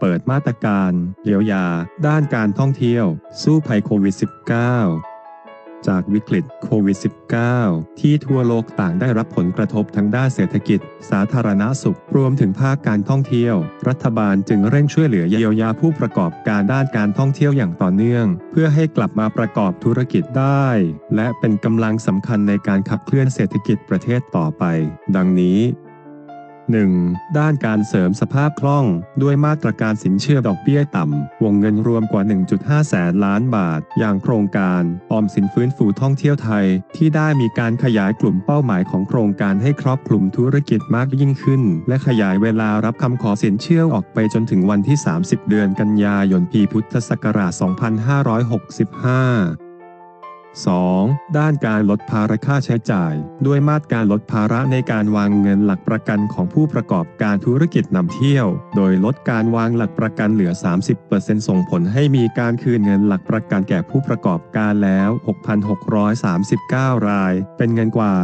เปิดมาตรการเยียวยา ด้านการท่องเที่ยว สู้ภัยโควิด -19 จากวิกฤตโควิด -19 ที่ทั่วโลกต่างได้รับผลกระทบทั้งด้านเศรษฐกิจ สาธารณสุข รวมถึงภาคการท่องเที่ยว รัฐบาลจึงเร่งช่วยเหลือเยียวยาผู้ประกอบการด้านการท่องเที่ยวอย่างต่อเนื่อง เพื่อให้กลับมาประกอบธุรกิจได้ และเป็นกำลังสำคัญในการขับเคลื่อนเศรษฐกิจประเทศต่อไป ดังนี้ 1. ด้านการเสริมสภาพคล่องด้วยมาตรการสินเชื่อดอกเบี้ยต่ำ วงเงินรวมกว่า 1.5 แสนล้านบาท อย่างโครงการออมสินฟื้นฟูท่องเที่ยวไทย ที่ได้มีการขยายกลุ่มเป้าหมายของโครงการให้ครอบคลุมธุรกิจมากยิ่งขึ้น และขยายเวลารับคำขอสินเชื่อออกไปจนถึงวันที่ 30 เดือนกันยายนปีพุทธศักราช 2565 2. ด้านการลดภาระค่าใช้จ่าย ด้วยมาตรการลดภาระในการวางเงินหลักประกันของผู้ประกอบการธุรกิจนำเที่ยว โดยลดการวางหลักประกันเหลือ 30%ส่งผลให้มีการคืนเงินหลักประกันแก่ผู้ประกอบการแล้ว 6,639 ราย เป็นเงินกว่า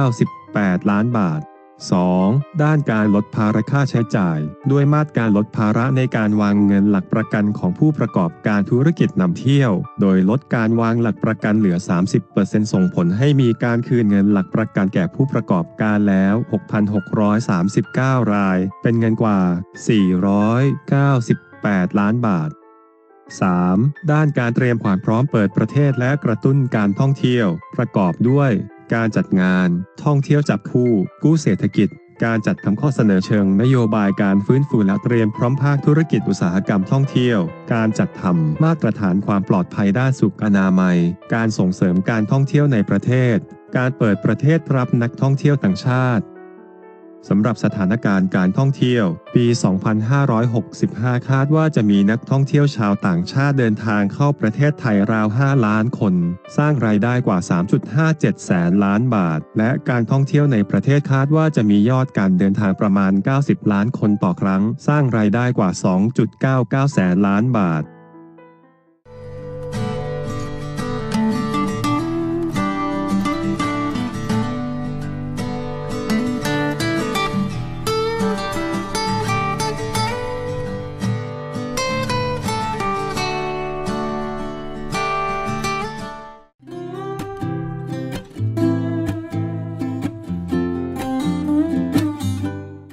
498ล้านบาท 2. ด้านการลดภาระค่าใช้จ่าย ด้วยมาตรการลดภาระในการวางเงินหลักประกันของผู้ประกอบการธุรกิจนำเที่ยว โดยลดการวางหลักประกันเหลือ 30%ส่งผลให้มีการคืนเงินหลักประกันแก่ผู้ประกอบการแล้ว 6,639 ราย เป็นเงินกว่า 498 ล้านบาท 3. ด้านการเตรียมความพร้อมเปิดประเทศและกระตุ้นการท่องเที่ยว ประกอบด้วย การจัดงาน ท่องเที่ยวจับคู่ กู้เศรษฐกิจ การจัดทำข้อเสนอเชิงนโยบายการฟื้นฟูและเตรียมพร้อมภาคธุรกิจอุตสาหกรรมท่องเที่ยว การจัดทำมาตรฐานความปลอดภัยด้านสุขอนามัย การส่งเสริมการท่องเที่ยวในประเทศ การเปิดประเทศรับนักท่องเที่ยวต่างชาติ สำหรับสถานการณ์การท่องเที่ยว ปี 2565 คาดว่าจะมีนักท่องเที่ยวชาวต่างชาติเดินทางเข้าประเทศไทยราว 5 ล้านคน สร้างรายได้กว่า 3.57 แสนล้านบาท และการท่องเที่ยวในประเทศคาดว่าจะมียอดการเดินทางประมาณ 90 ล้านคนต่อครั้ง สร้างรายได้กว่า 2.99 แสนล้านบาท